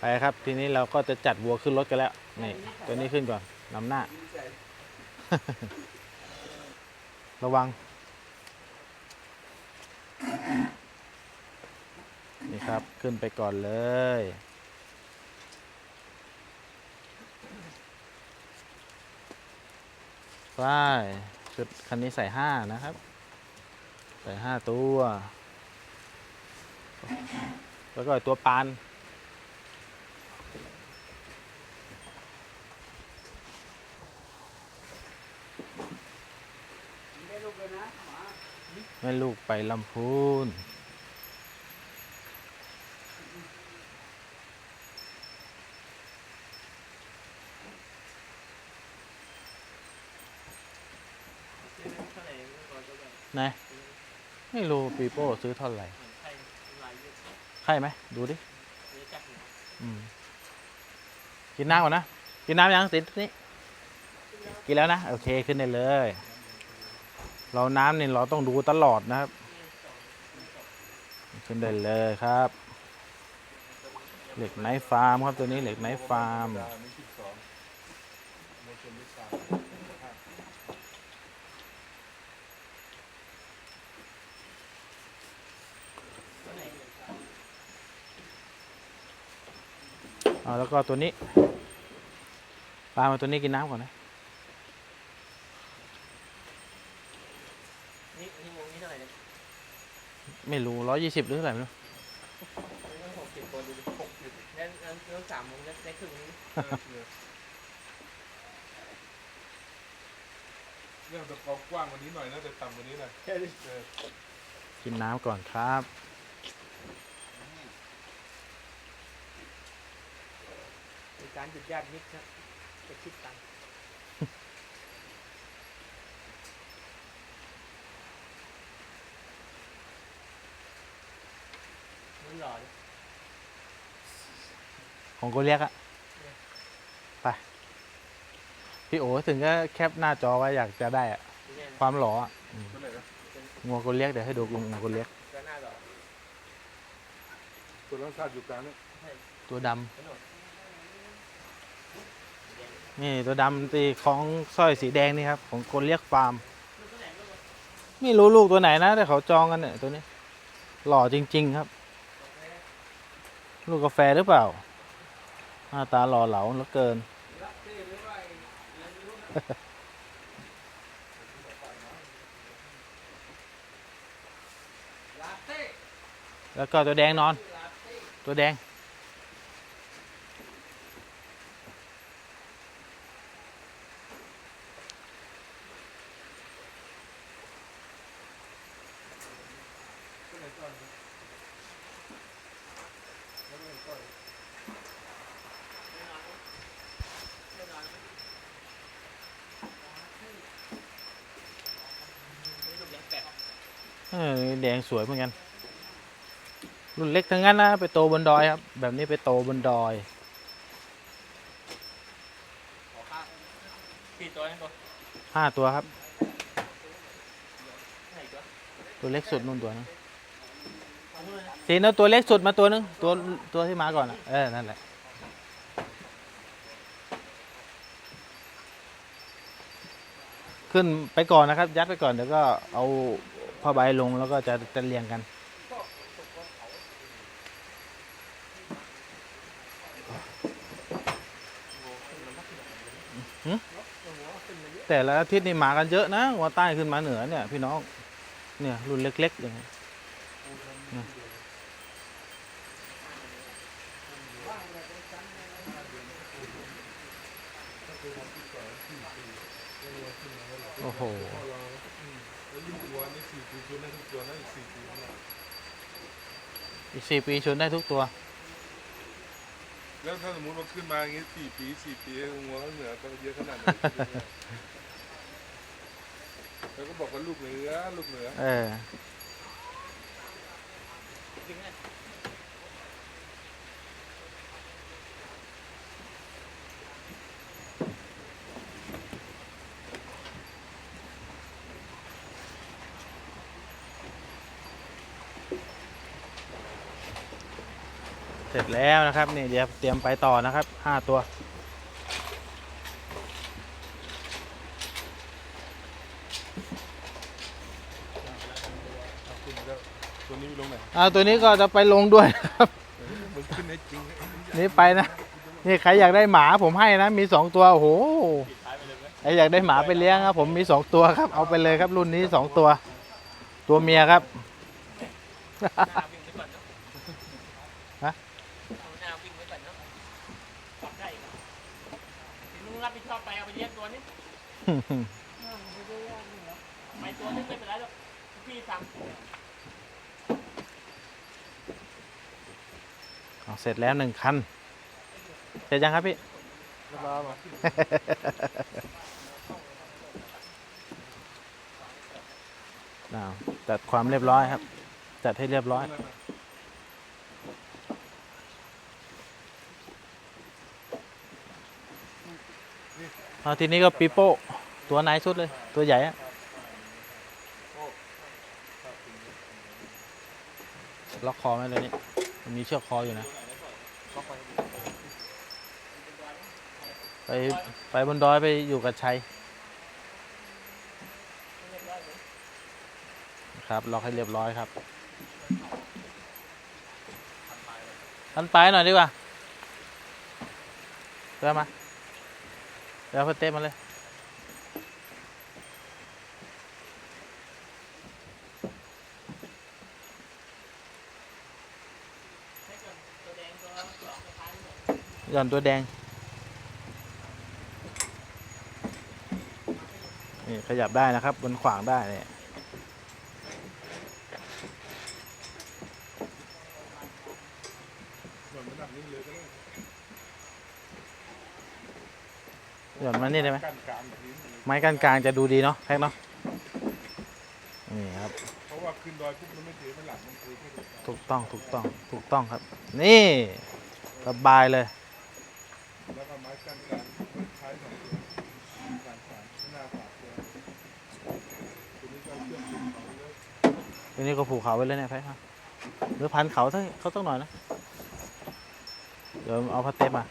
ไปครับ ทีนี้เราก็จะจัดวัวขึ้นรถกันแล้ว นี่ ตัวนี้ขึ้นก่อนนำหน้า ระวัง นี่ครับขึ้นไปก่อนเลย ไปชุดคันนี้ใส่ห้านะครับ ใส่ห้าตัว แล้วก็ตัวปาน ม่ลูกไปลำพูนไหนไม่รู้ปีโป้ซื้อเท่าไหร่ใช่ไหม ดูดิ อืม กินน้ำก่อนนะ กินน้ำยังสินี่ กินแล้วนะ โอเคขึ้นได้เลย เราน้ำเนี่ยเราต้องดูตลอดนะครับขึ้นได้เลยครับ เหล็กไนฟาร์มครับตัวนี้เหล็กไนฟาร์มเอาแล้วก็ตัวนี้ปลามาตัวนี้กินน้ำก่อนนะ นี่นี่วงนี้เท่าไหร่เนี่ย ไม่รู้ร้อยยี่สิบหรือเท่าไหร่ไม่รู้หกสิบคนดูหกสิบแล้วแล้วแล้วสามวงได้ได้ครึ่งนึงเรื่องตะกว้างกว่านี้หน่อยนะแต่ต่ำกว่านี้หน่อยเออกินน้ำก่อนครับมีการหยุดญาติมิตรครับจะคิดตังค์มันหล่อดิ ของโกเลียกอะไป พี่โอถึงก็แคปหน้าจอไว้อยากจะได้อะที่เนี่ยความหล่ออะอืมเท่าไหร่นะงัวโกเลียกเดี๋ยวให้ดูงัวโกเลียกก็หน้าหล่อตัวรังคาดอยู่กลางนี่ตัวดำถนนนี่ตัวดำตีของสร้อยสีแดงนี่ครับ ของโกเลียกฟาร์มไม่รู้ลูกตัวไหนนะแต่เขาจองกันเนี่ยตัวนี้ หล่อจริง ๆ ครับ ลูกกาแฟหรือเปล่า หน้าตาหล่อเหลาเหลือเกิน แล้วก็ตัวแดงนอน ตัวแดง สวยเหมือนกัน รุ่นเล็กทั้งนั้นนะไปโตบนดอยครับ แบบนี้ไปโตบนดอยขอข้าวกี่ตัวนั่นตัวห้าตัวครับไหนตัวตัวเล็กสุดนู่นตัวนึงเอามือนะสีนเอาตัวเล็กสุดมาตัวนึงตัวตัวที่มาก่อนอะเออนั่นแหละขึ้นไปก่อนนะครับ ยัดไปก่อนเดี๋ยวก็เอา ผ้าใบลงแล้วก็จะจะเรียงกัน แต่ละอาทิตย์นี่มากันเยอะนะหัวใต้ขึ้นมาเหนือเนี่ย พี่น้อง เนี่ย รุ่นเล็ก ๆ อย่างนี้โอ้โห แล้วยิ่งวัวนี่สี่ ปีชุดได้ทุกตัวนะอีกสี่ปีข้างหน้าอีกสี่ปีชนได้ทุกตัว แล้วถ้าสมมติว่าขึ้นมาอย่างงี้สี่ปีสี่ปีวัวก็เหนือก็เยอะขนาดไหนแล้วก็บอกว่าลูกเหนือลูกเหนือ เออ จริงไห ร็จแล้วนะครับนี่เดี๋ยวเตรียมไปต่อนะครับห้าตัวเอาขึ้นแล้วตัวนี้ลงไหนเอาตัวนี้ก็จะไปลงด้วยนะครับมันขึ้นให้จริงนี่ไปนะนี่ใครอยากได้หมาผมให้นะมีสองตัวโอ้โหใครอยากได้หมาไปเลี้ยงครับ ผมมีสองตัวครับ เอาไปเลยครับรุ่นนี้สองตัว ตัวเมียครับ ไปตัวนึงไม่เป็นไรหรอกพี่สั่งเอาเสร็จแล้วหนึ่งคัน เสร็จยังครับพี่แล้วมามาอ้าวจัดความเรียบร้อยครับ จัดให้เรียบร้อย เอาทีนี้ก็ปีโป้ตัวไหนสุดเลย ตัวใหญ่อะล็อกคอไหมเลยนี่มันมีเชือกคออยู่นะ ไปไปบนดอยไปอยู่กับชัยครับล็อกให้เรียบร้อยครับทันไปหน่อยดีกว่าเริ่มมา เดี๋ยวเอเต้มาเลยตัวแดงตัวสองตัวท้ายหมดหย่อนตัวแดง นี่ขยับได้นะครับ บนขวางได้เนี่ย หล่นมาหนักนี้เลยก็ได้ หย่อนมานี่ได้ไหมกั้นกลางพื้นไม้กั้นกลางจะดูดีเนาะแพ็กเนาะนี่ครับเพราะว่าขึ้นดอยปุ๊บมันไม่เทมันหลังมันเทแค่ตรงกลางถูกต้องถูกต้องถูกต้องครับ นี่สบายเลยแล้วก็ไม้กั้นกลางท้ายสองตัวกลางขวาหน้าขวาตัวตัวนี้ก็เอาเชือกดึงเขาเลยทีนี้ก็ผูกเขาไว้เลยเนี่ยแพ็กครับหรือพันเขาสักเขาสักหน่อยนะเดี๋ยวเอาพัดเทปมา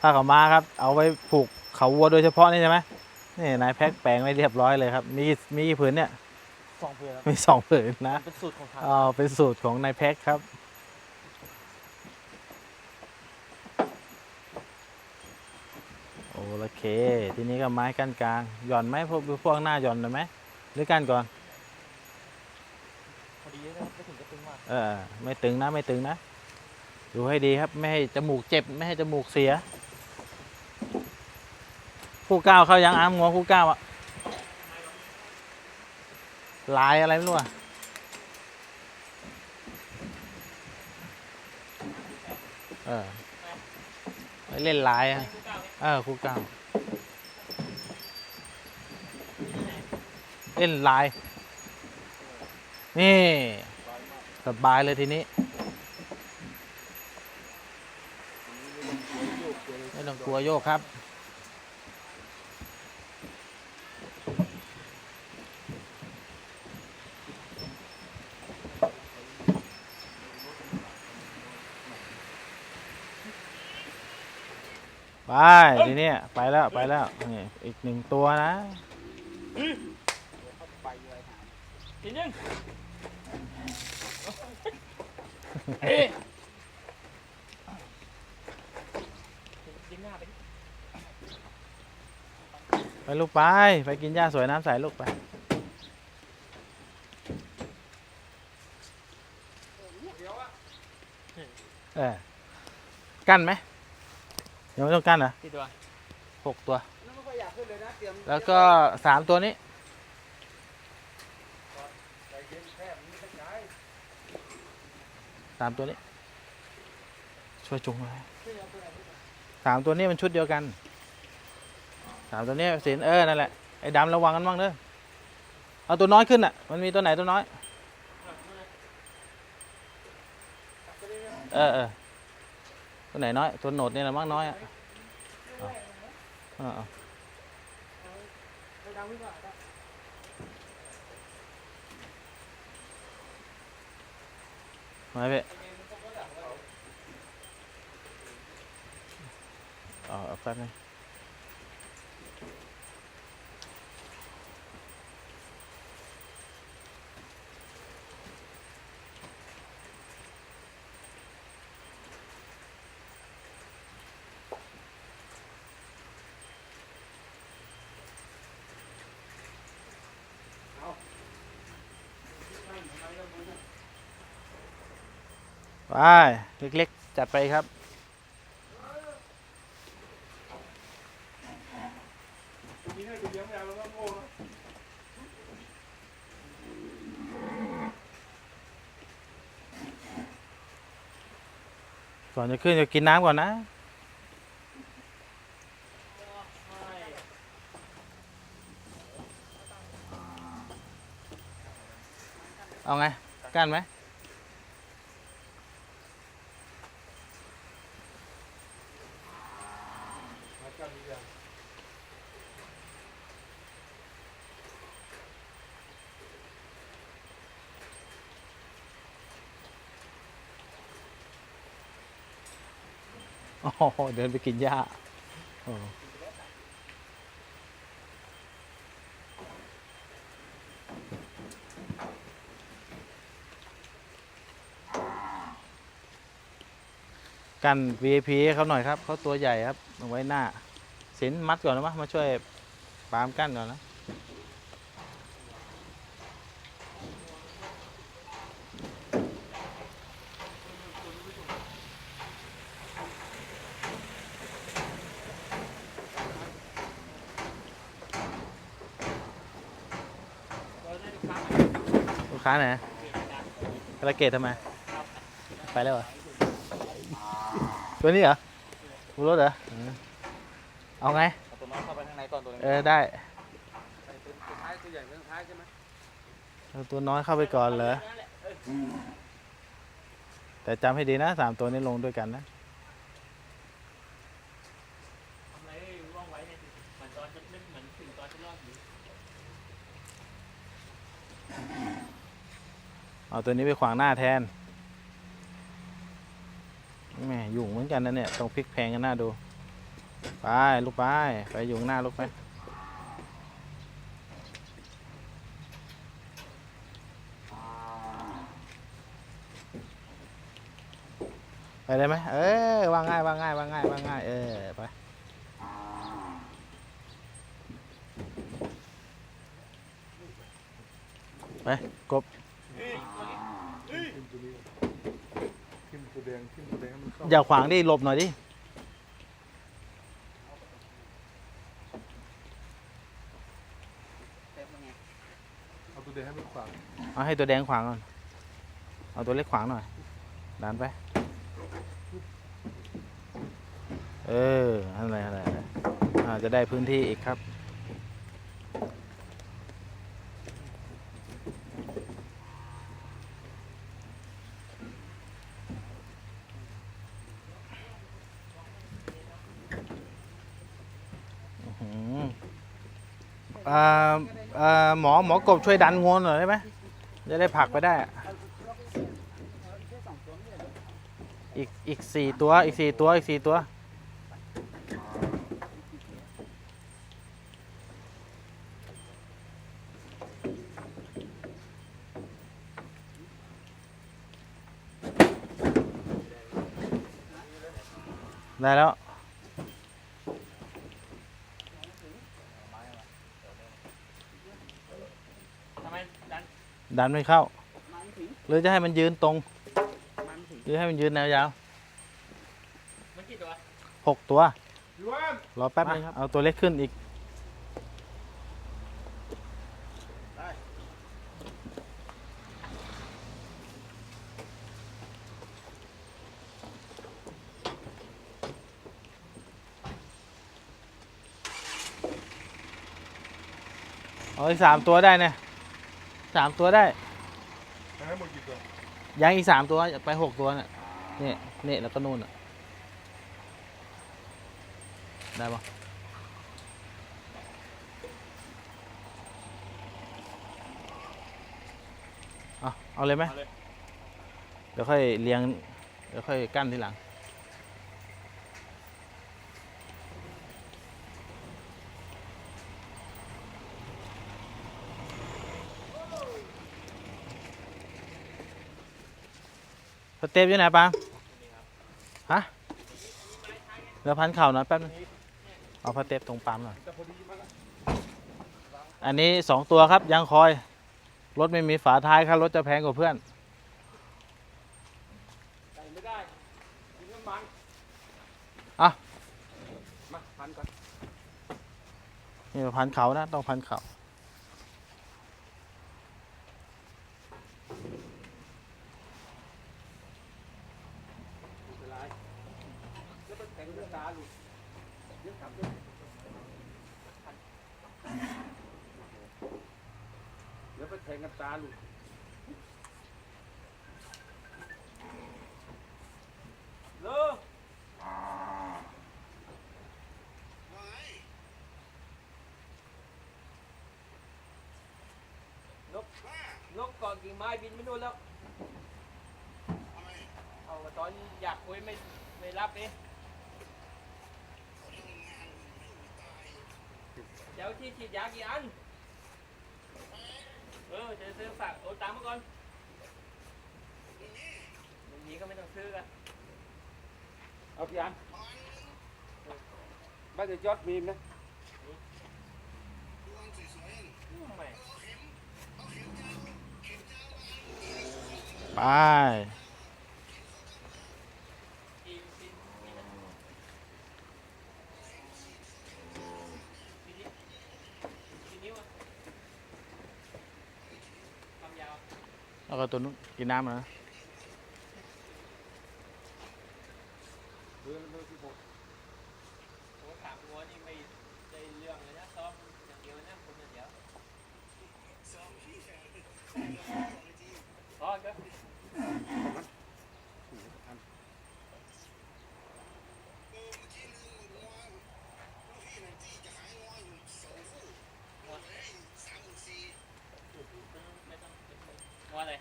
ผ้าขาวม้าครับ เอาไว้ผูกเขาวัวโดยเฉพาะนี่ใช่ไหมนี่นายแพ็คแปลงไว้เรียบร้อยเลยครับ มีกี่มีกี่ผืนเนี่ยสองเพื่อนมีสองผืนนะเป็นสูตรของทางอ๋อเป็นสูตรของนายแพ็คครับโอเค ทีนี้ก็ไม้กั้นกลางหย่อนไหมพวกพวกหน้าหย่อนหน่อยไหมหรือกั้นก่อนพอดีนะครับไม่ถึงกระตึงมากเออไม่ตึงนะไม่ตึงนะ ดูให้ดีครับไม่ให้จมูกเจ็บไม่ให้จมูกเสีย คู่ก้าวเข้ายังอ้ามงัวคู่ก้าวอะลายอะไรไม่รู้อะเออไปเล่นลายอะเออคู่ก้าวเล่นลาย นี่สบายเลยทีนี้ ไม่ ตัวโยกครับ ไปทีนี้ไปแล้วไปแล้วนี่อีกหนึ่งตัวนะทีนึงเอ๊ะดึงหน้าไปดิ ไป ลูกไป ไปกินหญ้าสวยน้ำใสลูกไป เออ กั้นไหมยังไม่ต้องกั้นเหรอที่ตัวหกตัว แล้วก็สามตัวนี้ สามตัวนี้ ช่วยจุงหน่อยสามตัวนี้มันชุดเดียวกัน สามตัวนี้สินเออนั่นแหละไอ้ดำระวังกันบ้างเด้อเอาตัวน้อยขึ้นอะ มันมีตัวไหนตัวน้อย เออเออตัวไหนน้อย ตัวโหนดเนี่แหละมั้งน้อยอะเอาอ่าดังไม่ว่าได้ๆมาพี่เอาเอาแป๊บนึง ไปเล็กๆ จัดไปครับตัวนี้ให้ไปเลี้ยงแมวแล้วก็โง่นะก่อนจะขึ้นจะกินน้ำก่อนนะเอาไง กั้นไหม มากันมีอย่าง โอ้โห เดินไปกินหญ้ากัน VIP เขาหน่อยครับ เขาตัวใหญ่ครับเอาไว้หน้าสินมัดก่อนนะมะมาช่วยปามกั้นก่อนนะ เราได้ลูกค้าใหม่ ลูกค้าไหนเปลี่ยนจากกระเกตทำไม ไปแล้วเหรอ ตัวนี้เหรอรู้รถเหรอเออเอาไง เอาตัวน้องเข้าไปข้างในก่อนตัวนึงเออได้ใส่ตัวสุดท้ายตัวใหญ่ตัวสุดท้ายใช่ไหมเอาตัวน้อยเข้าไปก่อนเหรอนั่นแหละเออแต่จำให้ดีนะสามตัวนี้ลงด้วยกันนะ ทำอะไรว่องไวเนี่ยเหมือนตอนจะนึกเหมือนถึงตอนจะรอดอยู่ เอาตัวนี้ไปขวางหน้าแทนแม่ยุ่งเหมือนกันนะเนี่ยต้องพลิกแพงกันหน้าดู ไปลูกไป ไปอยู่ข้างหน้าลูกไปไปเลยไหมเออวางง่ายวางง่ายวางง่ายวางง่ายเออไปไปกบ ทิมตัวนี้ทิมตัวแดงทิมตัวแดงให้มันเข้าอย่าขวางดิหลบหน่อยดิ เอาตัวแดงให้มันขวางเอาให้ตัวแดงขวางก่อน เอาตัวเล็กขวางหน่อย ดันไป เออ อะไรอะไรอะไรอ่าจะได้พื้นที่อีกครับ อื้อหืออ่าอ่า หมอหมอกบช่วยดันงวนหน่อยได้ไหมจะได้ผลักไปได้ อีกอีกสี่ตัวอีกสี่ตัวอีกสี่ตัว ได้แล้ว ทำไมดัน ดันไม่เข้ามาไม่ถึงหรือจะให้มันยืนตรงมาไม่ถึงหรือให้มันยืนแนวยาวมันกี่ตัวหกตัวพี่ว่านรอแป๊บนึงครับ เอาตัวเล็กขึ้นอีกเอาอีกสามตัวได้เนี่ย สามตัวได้ทั้งหมดกี่ตัวยังอีกสามตัวไปหกตัวเนี่ยเนี่ยเนี่ยแล้วก็นู่นอะได้ปะเอาเอาเลยไหมเดี๋ยวค่อยเลี้ยง เดี๋ยวค่อยกั้นทีหลัง สเต็ปอยู่ไหนปังฮะเดี๋ยวพันเข่าหน่อยแป๊บนึงเอาพระเต็ปตรงปั๊มหน่อยแต่พอดีมันละอันนี้สองตัวครับยังคอย รถไม่มีฝาท้ายครับรถจะแพงกว่าเพื่อนใส่ไม่ได้กินน้ำมันอะมาพันก่อนนี่พันเขานะ ต้องพันเขา ไม่เป็นไรแล้วมันแข็ง เรื่องตาลูกเดี๋ยวกลับด้วยเดี๋ยวไปแทงกับตาลูกเลิกนกนกเกาะกิ่งไม้บินไม่นู่นแล้ว เอาตอนอยากคุยไม่ไม่รับเอง ดี๋ยวที่ฉีดยากี่อัน เออจะซื้อฝากโอนตามมาก่อนไม่มีก็ไม่ต้องซื้อกันเอาพี่อันบ้านจะยอดมีมนะอืมไม่ไป กี่กี่กี่นะกี่นิ้วกี่นิ้วอะความยาว แล้วก็ ตัวนู้นกินน้ำนะ เบอร์เบอร์สิบหก โอ้ถามวัวนี่ไม่ได้เรื่องเลยนะซ้อมอย่างเดียวนะคนอย่างเดียวซ้อมก็ ว่าอะไร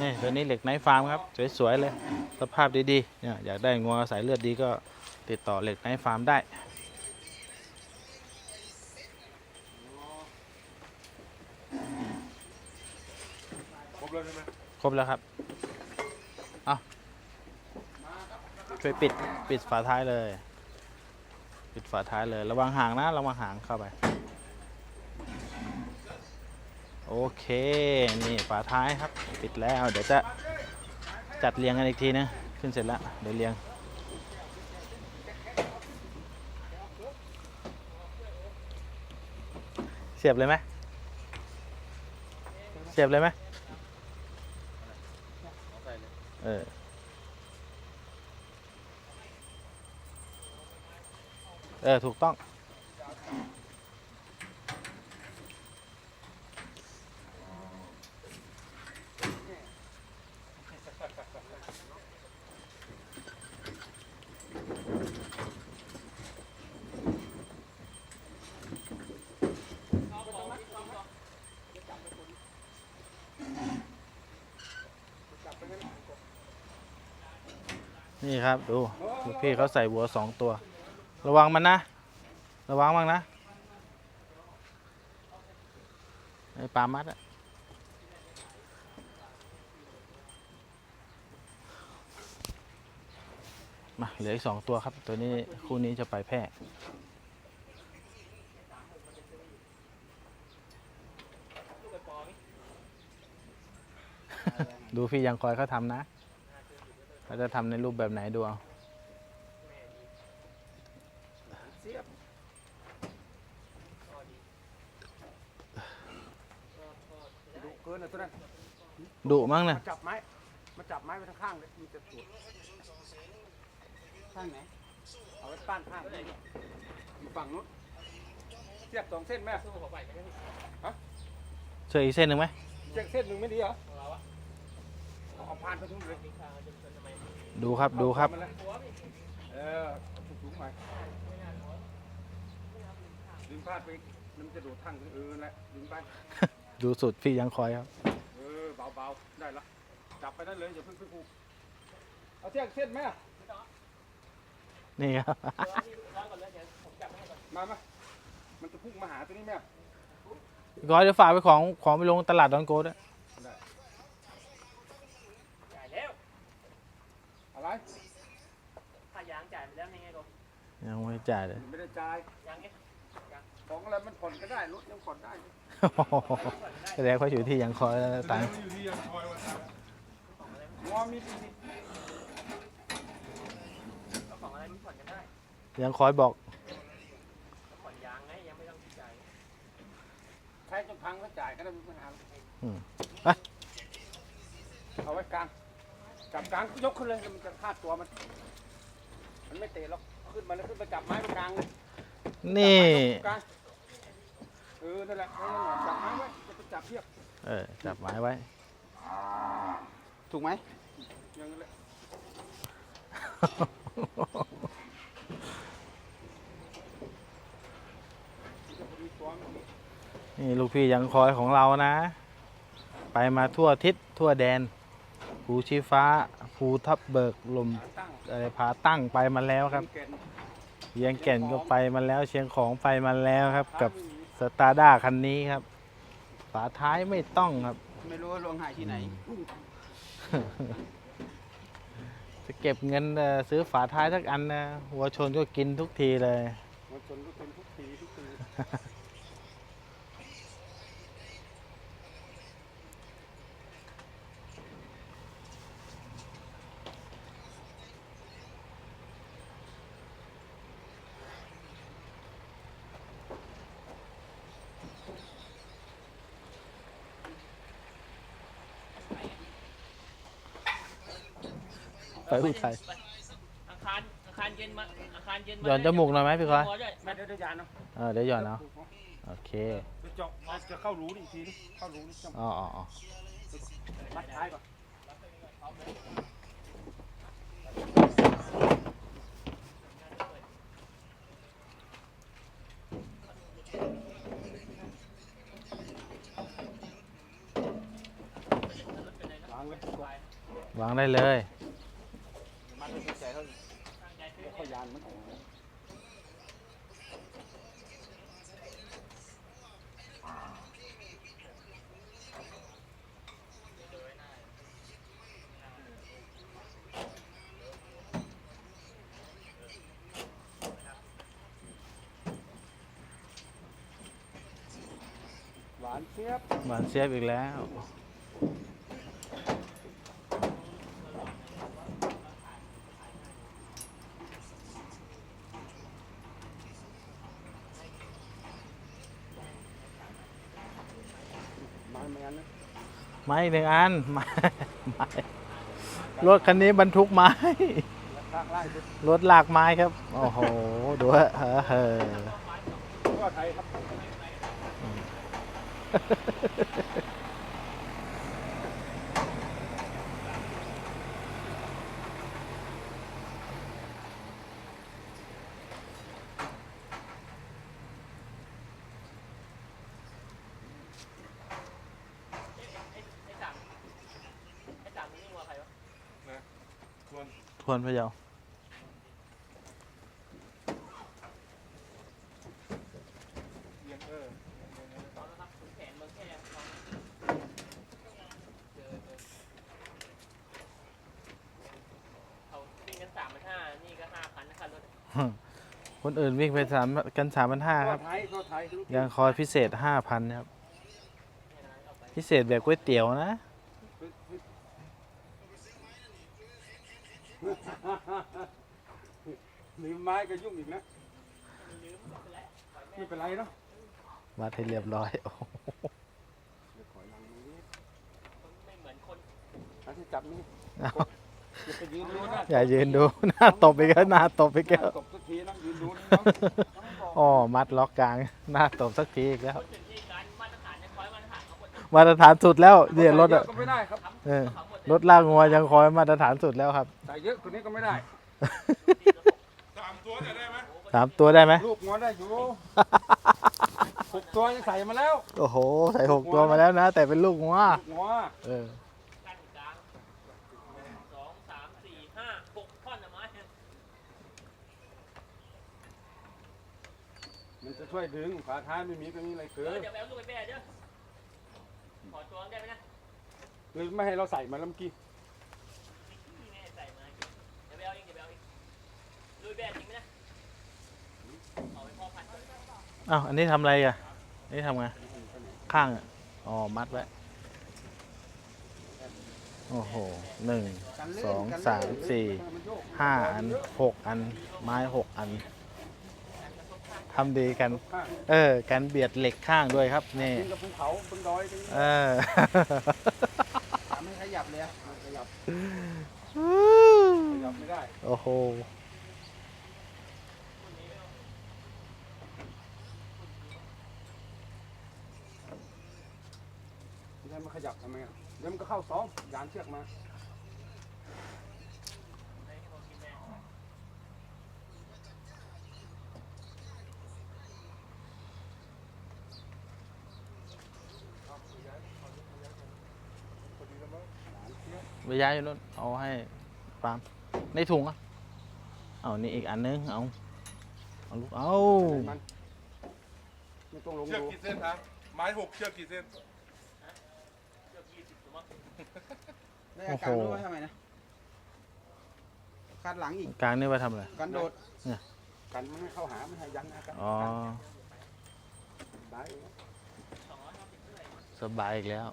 นี่ตัวนี้เหล็กไนท์ฟาร์มครับ สวย ๆ เลย สภาพดีๆเนี่ยอยากได้งัวสายเลือดดีก็ติดต่อเหล็กไนท์ฟาร์มได้ ครบแล้วใช่ไหมครบแล้วครับ เอาช่วยปิดปิดฝาท้ายเลย ปิดฝาท้ายเลย ระวังห่างนะ ระวังห่างเข้าไป โอเค นี่ฝาท้ายครับ ปิดแล้วเดี๋ยวจะจัดเรียงกันอีกทีนึงขึ้นเสร็จแล้ว เดี๋ยวเรียง เสียบเลยไหมเสียบเลยไหมเออเออ ถูกต้อง ครับดูดูพี่เขาใส่วัวสองตัว ระวังมันนะ ระวังมั่งนะไอ้ปลามัดอะมาเหลืออีกสองตัวครับ ตัวนี้คู่นี้จะไปแพร่ดูพี่ยังคอยเขาทำนะ เขาจะทำในรูปแบบไหนดูเอาเสียบอ๋อดีดุเกินนะตัวนั้นดุมั้งนะมาจับไม้มาจับไม้ไว้ทางข้างเลยมันจะตรวจข้างไหนเอาไว้ป้านข้างเลยอยู่ฝั่งนู้นเทียบสองเส้นไหมสู้เขาไปไหมพี่เชื่ออีกเส้นหนึ่งไหมเทียบเส้นหนึ่งไม่ดีเหรอของเราอะเอาเอาพานไปทุ่งเลย ดูครับดูครับเอามันเลยหัวพี่เออสูงๆหน่อยดึงพลาดไปอีกมันจะโดดทั้งเออแหละดึงไป ดูสุดพี่ยังคอยครับ เออเบาๆได้ละจับไปได้เลยอย่าเพิ่งไปผูกเอาเชือกเส้นไหมอะนี่ครับ มามามันจะพุ่งมาหาตัวนี้ไหมอะ พี่ก้อยเดี๋ยวฝากไปของของไปลงตลาดดอนโกด้วย จ่ายแล้ว อะ ไรค่ายางจ่ายไปแล้วไงก็ยังไม่จ่ายเลยไม่ได้จ่ายยังไงของอะไรมันผ่อนก็ได้รถยังผ่อนได้เลยแสดงว่าอยู่ที่ยังคอยแล้วนะแต่ตังค์มันอยู่ที่ยังคอยวันนั้นงอมีสิก็ของอะไรมันผ่อนกันได้ยังคอยบอกก็ผ่อนยางไงยังไม่ต้องจ่ายใช้จนพังก็จ่ายก็ได้ไม่มีปัญหาหรอกอืมไปเอาไว้กลาง จับกลางยกขึ้นเลยแล้วมันจะพาดตัวมัน มันไม่เตะหรอกขึ้นมาแล้วขึ้นไปจับไม้ตรงกลางเลยนี่กลางเออนั่นแหละเอานั่นแหละจับไม้ไว้จะไปจับเทียบเออ จับไม้ไว้ ถูกไหมอย่างนั้นแหละจะพอดีตัวมันนี่ลูกพี่ยังคอยของเรานะ ไปมาทั่วทิศทั่วแดน ภูชีฟ้าภูทับเบิกลมขาตั้งอะไรพาตั้งไปมาแล้วครับแก่นเยียงแก่นก็ไปมาแล้ว เชียงของไปมาแล้วครับ กับสตาร์ด้าคันนี้ครับ ฝาท้ายไม่ต้องครับ ไม่รู้ว่าลงหายที่ไหน จะเก็บเงินเอ่อซื้อฝาท้ายสักอันนะวัวชนก็กินทุกทีเลยมันชนก็เป็นทุกทีทุกที ไปอุทัยอังคารอังคารเย็นมาอังคารเย็นมาหย่อนจมูกหน่อยไหมพี่ก้อยหัวด้วยไม่ได้ได้ยาเนาะเออเดี๋ยวหย่อนเนาะโอเคจะเจาะจะเข้ารูนี่อีกทีนึงเข้ารูนี่จะอ๋ออ๋ออ๋อรัดท้ายก่อนวางเลยวางได้เลย มันไม่ใส่เขาเขายานมันออก หวานเชียบหวานเสียบอีกแล้วไม้ไม่งั้นนะไม้อีกหนึ่งอันไม้ไม้รถคันนี้บรรทุกไม้ลากไล่ไปรถลากไม้ครับ โอ้โห ดูฮะเออเออ ก็ไทยครับ ทวนพะเยา เอียงเออ ตอนนะครับขุนแผนเมืองแค่ตอนเจอเจอเขาวิ่งกันสามพันห้านี่ก็ห้าพันนะครับรถ คน อื่นวิ่งไปสามกันสามพันห้าคก็รับไทยก็ไทยลูกยังคอยพิเศษห้าพันครับ พิเศษแบบก๋วยเตี๋ยวนะ ลืมไม้ก็ยุ่งอีกนะไม่เป็นไรเนาะวัดให้เรียบร้อยโอ้โหเดี๋ยวขอลังนี้ไม่เหมือนคนอาที่จับนี่เอาอย่าไปยืนดูนะอย่ายืนดูหน้าตบไปแล้วหน้าตบไปแก้วตบสักทีนะ ยืนดูนี่เนาะต้องบอกอ๋อมัดล็อกกลางหน้าตบสักทีอีกแล้วพูดถึงที่การมาตรฐานจะคอยมาตรฐานเขาหมดมาตรฐานสุดแล้วเนี่ยรถใส่เยอะอะก็ไม่ได้ครับเออเขาหมดรถลากงัวยังคอยมาตรฐานสุดแล้วครับ ใส่เยอะตัวนี้ก็ไม่ได้สามตัวจะได้ไหมสามตัวได้ไหมลูกงอได้อยู่หกตัวยังใส่มาแล้ว โอ้โห ใส่หกตัวมาแล้วนะ แต่เป็นลูกงัวหัวเออ กั้นกลางสองสามสี่ห้าหกท่อนนะไม้ มันจะ ช่วยดึงฝาท้ายไม่มีตรงนี้อะไรเอเกิอนเดี๋ยวไปเอาลูกไปแบ่เด้อขอตัวได้ไหมนะหรือไม่ให้เราใส่มาแล้วเมื่อกี้นี่แม่ใส่มาเดี๋ยวไปเอาเองเดี๋ยวไปเอาเองลุยแบ่จริงไหมนะเอาไปพ่อพันธุ์ก่อนอ้าวอันนี้ทำอะไรอะอันนี้ทำไงข้างอะอ๋อมัดไว้โอ้โหหนึ่งกันลื่นสองกันลื่นสามสี่มันโยกห้าอันหกอันไม้หกอัน ทำดีกันข้างเออกันเบียดเหล็กข้างด้วยครับ นี่ขึ้นกับภูเขาบนดอยตรงนี้เออทำให้ขยับเลยอะมันขยับขยับไม่ได้โอ้โหไม่ใช่มันขยับทำไมอะเดี๋ยวมันก็เข้าซ้อมยานเชือกมา ไปย้ายอยู่นู่นเอาให้ปาล์มในถุงอะเอานี่อีกอันนึงเอาเอาลูกเอามันไม่ต้องลงเชือกดูกี่เส้นนะไม้หกเชือกกี่เส้นเกือบยี่สิบตัวมั้งได้อาการรู้ว่าทำไมนะคาดหลังอีกกลางนี่ไปทำอะไร กันโดดกันมันไม่เข้าหาไม่ให้ยันนะกันอ๋อ ได้สองร้อยห้าสิบเท่าไหร่สบายอีกแล้ว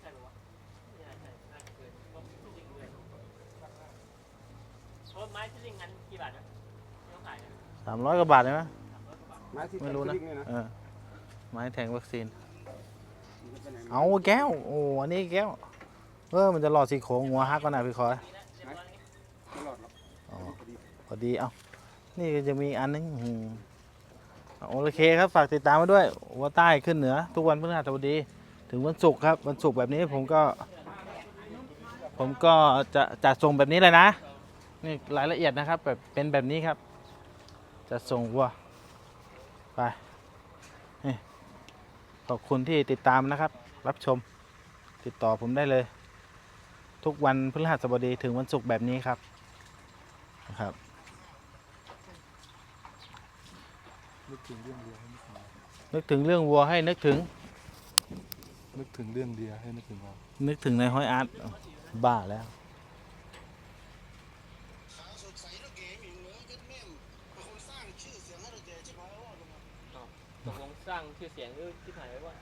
ใช่ปะวะไม่น่าใช่น่าจะเกินเพราะที่ลิงเลย เพราะไม้ที่ลิงงันกี่บาทนะที่เขาขายนะสามร้อยกว่าบาทเลยนะ ไม้ที่ไม่รู้นะแทงที่วิ่งเยนะเออ ไม้แทงวัคซีน มันจะไปไหนเอาแก้ว โอ้อันนี้แก้ว เออ มันจะหลอดสีโครงหัวฮักก็น่ะพี่คอย นี่นะเรียบร้อยแล้วไงไม่รอดหรอกอ๋อ พอดีพอดี เอ้านี่ก็จะมีอันนึงอืมโอเคครับ ฝากติดตามมาด้วยวัวใต้ขึ้นเหนือ ทุกวันพฤหัสบดี ถึงวันศุกร์ครับ วันศุกร์แบบนี้ผมก็ ผมก็จะจัดส่งแบบนี้เลยนะ นี่รายละเอียดนะครับแบบเป็นแบบนี้ครับ จะส่งวัวไปนี่ขอบคุณที่ติดตามนะครับ รับชมติดต่อผมได้เลย ทุกวันพฤหัสบดีถึงวันศุกร์แบบนี้ครับนะครับนึกถึงเรื่องเดียวให้นึกถึงนึกถึงเรื่องวัวให้นึกถึง นึกถึงเรื่องเดียวให้นึกถึงเรานึกถึงในห้อยอาร์ตบ้าแล้ว ตกลง สร้างชื่อเสียงหรือที่ถ่ายไว้ว่า